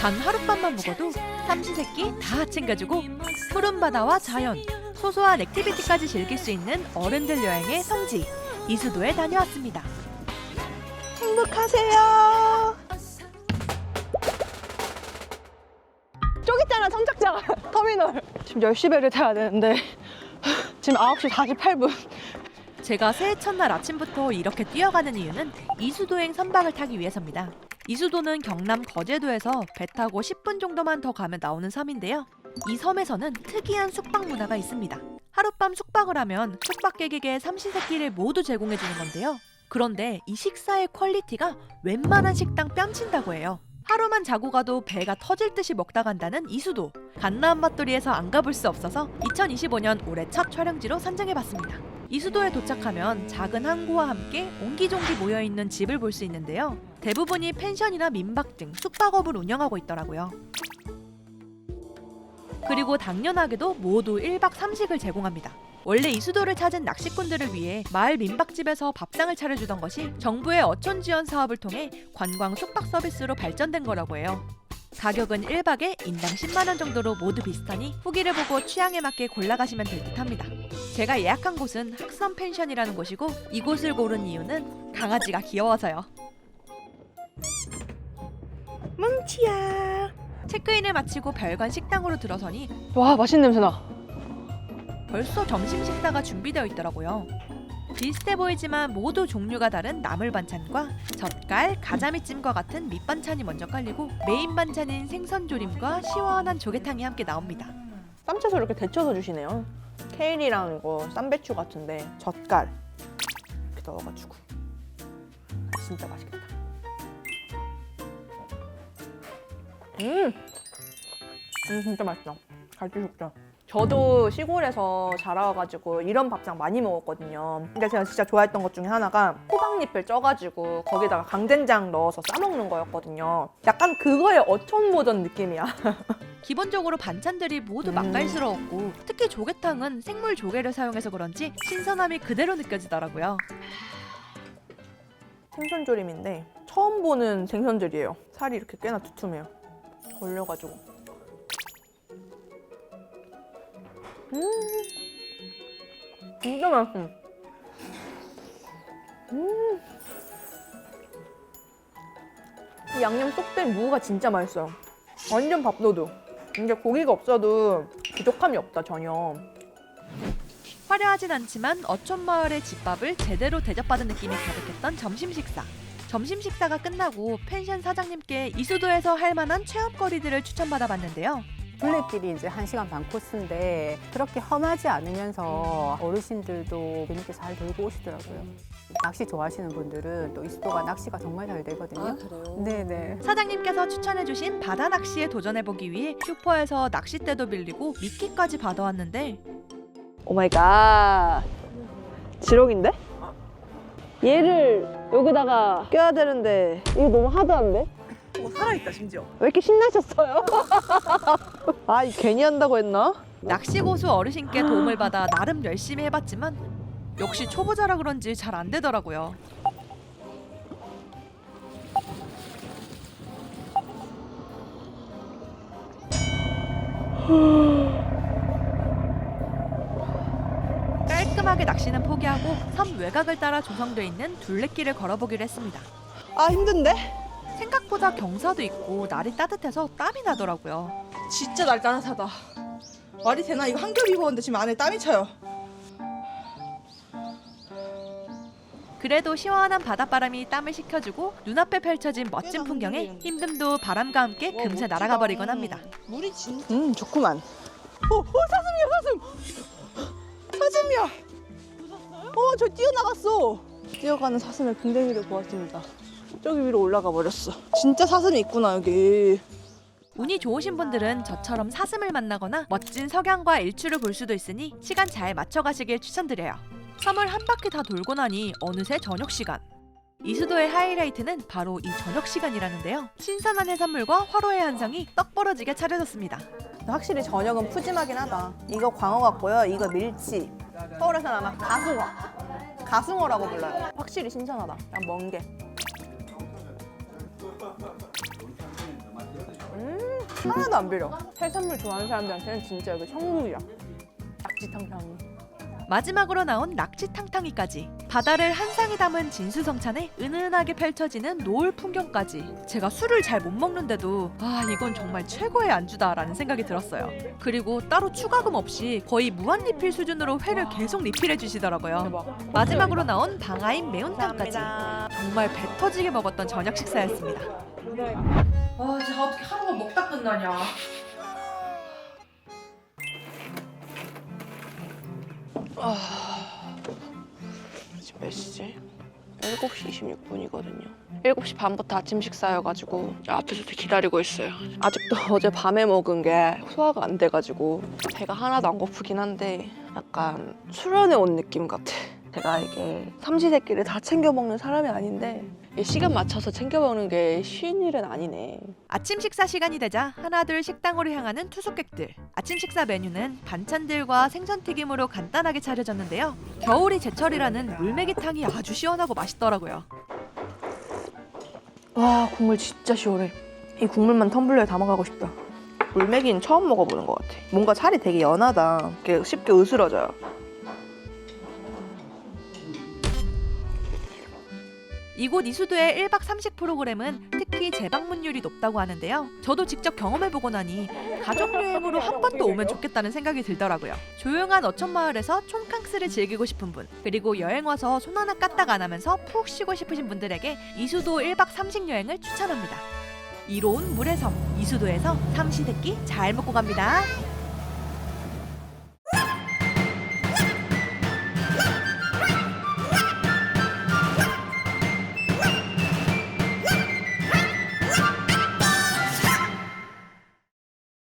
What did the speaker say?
단 하룻밤만 묵어도 삼시세끼 다 챙겨주고 푸른 바다와 자연, 소소한 액티비티까지 즐길 수 있는 어른들 여행의 성지 이수도에 다녀왔습니다. 행복하세요. 저기 있잖아, 선착장. 터미널. 지금 10시 배를 타야 되는데 지금 9시 48분. 제가 새해 첫날 아침부터 이렇게 뛰어가는 이유는 이수도행 선박을 타기 위해서입니다. 이수도는 경남 거제도에서 배 타고 10분 정도만 더 가면 나오는 섬인데요. 이 섬에서는 특이한 숙박 문화가 있습니다. 하룻밤 숙박을 하면 숙박객에게 삼시세끼를 모두 제공해 주는 건데요. 그런데 이 식사의 퀄리티가 웬만한 식당 뺨친다고 해요. 하루만 자고 가도 배가 터질 듯이 먹다 간다는 이수도. 갓나온 맛돌이에서 안 가볼 수 없어서 2025년 올해 첫 촬영지로 선정해봤습니다. 이수도에 도착하면 작은 항구와 함께 옹기종기 모여있는 집을 볼 수 있는데요. 대부분이 펜션이나 민박 등 숙박업을 운영하고 있더라고요. 그리고 당연하게도 모두 1박 3식을 제공합니다. 원래 이 수도를 찾은 낚시꾼들을 위해 마을 민박집에서 밥상을 차려주던 것이 정부의 어촌 지원 사업을 통해 관광 숙박 서비스로 발전된 거라고 해요. 가격은 1박에 인당 10만 원 정도로 모두 비슷하니 후기를 보고 취향에 맞게 골라가시면 될 듯합니다. 제가 예약한 곳은 학선 펜션이라는 곳이고 이곳을 고른 이유는 강아지가 귀여워서요. 뭉치야. 체크인을 마치고 별관 식당으로 들어서니 와, 맛있는 냄새 나. 벌써 점심 식사가 준비되어 있더라고요. 비슷해 보이지만 모두 종류가 다른 나물 반찬과 젓갈, 가자미찜과 같은 밑반찬이 먼저 깔리고 메인 반찬인 생선 조림과 시원한 조개탕이 함께 나옵니다. 쌈채소 이렇게 데쳐서 주시네요. 케일이랑 이거 쌈배추 같은데 젓갈 이렇게 넣어가지고 진짜 맛있겠다. 음, 음 진짜 맛있다. 갈치육전. 저도 시골에서 자라와가지고 이런 밥상 많이 먹었거든요. 근데 제가 진짜 좋아했던 것 중에 하나가 호박잎을 쪄가지고 거기다가 강된장 넣어서 싸먹는 거였거든요. 약간 그거의 어촌 버전 느낌이야. 기본적으로 반찬들이 모두 음. 맛깔스러웠고 특히 조개탕은 생물 조개를 사용해서 그런지 신선함이 그대로 느껴지더라고요. 생선조림인데 처음 보는 생선들이에요. 살이 이렇게 꽤나 두툼해요. 올려가지고. 음, 진짜 맛있어. 음, 이 양념 쏙 뺀 무가 진짜 맛있어요. 완전 밥도둑. 근데 고기가 없어도 부족함이 없다 전혀. 화려하진 않지만 어촌 마을의 집밥을 제대로 대접받은 느낌이 가득했던 점심 식사. 점심 식사가 끝나고 펜션 사장님께 이수도에서 할 만한 체험거리들을 추천받아 봤는데요. 둘레길이 이제 한시간반 코스인데 그렇게 험하지 않으면서 어르신들도 재밌게 잘 놀고 오시더라고요. 낚시 좋아하시는 분들은 또 이수도가 낚시가 정말 잘 되거든요. 그래요? 네네. 사장님께서 추천해주신 바다 낚시에 도전해보기 위해 슈퍼에서 낚싯대도 빌리고 미끼까지 받아왔는데 오 마이 갓. 지렁인데? 얘를 여기다가 껴야 되는데 이거 너무 하드한데? 어, 살아있다 심지어. 왜 이렇게 신나셨어요? 아, 이 괜히 한다고 했나? 낚시 고수 어르신께 도움을 받아 나름 열심히 해봤지만 역시 초보자라 그런지 잘 안 되더라고요. 깔끔하게 낚시는 포기하고 섬 외곽을 따라 조성돼 있는 둘레길을 걸어보기로 했습니다. 아 힘든데? 생각보다 경사도 있고 날이 따뜻해서 땀이 나더라고요. 진짜 날 따뜻하다 말이 되나 이거 한겹 입었는데 지금 안에 땀이 차요 그래도 시원한 바닷바람이 땀을 식혀주고 눈앞에 펼쳐진 멋진 풍경에 힘듦도 바람과 함께 금세 날아가 버리곤 합니다. 물이 진짜 음 좋구만 어, 어 사슴이야 사슴 사슴이야 어 저 뛰어나갔어 뛰어가는 사슴의 궁뎅이를 보았습니다 저기 위로 올라가 버렸어 진짜 사슴이 있구나 여기 운이 좋으신 분들은 저처럼 사슴을 만나거나 멋진 석양과 일출을 볼 수도 있으니 시간 잘 맞춰가시길 추천드려요. 섬을 한 바퀴 다 돌고 나니 어느새 저녁 시간. 이 수도의 하이라이트는 바로 이 저녁 시간이라는데요. 신선한 해산물과 화로의 한상이 떡 벌어지게 차려졌습니다. 확실히 저녁은 푸짐하긴 하다. 이거 광어 같고요. 이거 밀치. 서울에서는 아마 가숭어. 가숭어라고 불러요. 확실히 신선하다. 그냥 먼 게. 음. 하나도 안 비려. 해산물 좋아하는 사람들한테는 진짜 이거 천국이야. 낙지탕탕. 마지막으로 나온 낙지탕탕이까지 바다를 한 쌍이 담은 진수성찬에 은은하게 펼쳐지는 노을 풍경까지 제가 술을 잘 못 먹는데도 아 이건 정말 최고의 안주다라는 생각이 들었어요. 그리고 따로 추가금 없이 거의 무한 리필 수준으로 회를 계속 리필해 주시더라고요. 마지막으로 나온 방아인 매운탕까지 정말 배 터지게 먹었던 저녁 식사였습니다. 와 진짜 어떻게 하루가 먹다 끝나냐 지금 몇 시지? 7시 26분이거든요. 7시 반부터 아침 식사여가지고 앞에서 되게 기다리고 있어요. 아직도 어제 밤에 먹은 게 소화가 안 돼가지고 배가 하나도 안 고프긴 한데 약간 수련회 온 느낌 같아. 제가 이게 삼시세끼를 다 챙겨 먹는 사람이 아닌데 이게 시간 맞춰서 챙겨 먹는 게 쉬운 일은 아니네. 아침 식사 시간이 되자 하나둘 식당으로 향하는 투숙객들. 아침 식사 메뉴는 반찬들과 생선 튀김으로 간단하게 차려졌는데요. 겨울이 제철이라는 물메기탕이 아주 시원하고 맛있더라고요. 와 국물 진짜 시원해. 이 국물만 텀블러에 담아가고 싶다. 물맥이는 처음 먹어보는 것 같아. 뭔가 살이 되게 연하다. 이렇게 쉽게 으스러져요. 이곳 이수도의 1박 3식 프로그램은 특히 재방문율이 높다고 하는데요. 저도 직접 경험해보고 나니 가족 여행으로 한 번 더 오면 좋겠다는 생각이 들더라고요. 조용한 어촌마을에서 촌캉스를 즐기고 싶은 분, 그리고 여행 와서 손 하나 까딱 안 하면서 푹 쉬고 싶으신 분들에게 이수도 1박 3식 여행을 추천합니다. 이로운 물의 섬, 이수도에서 삼시세끼 잘 먹고 갑니다.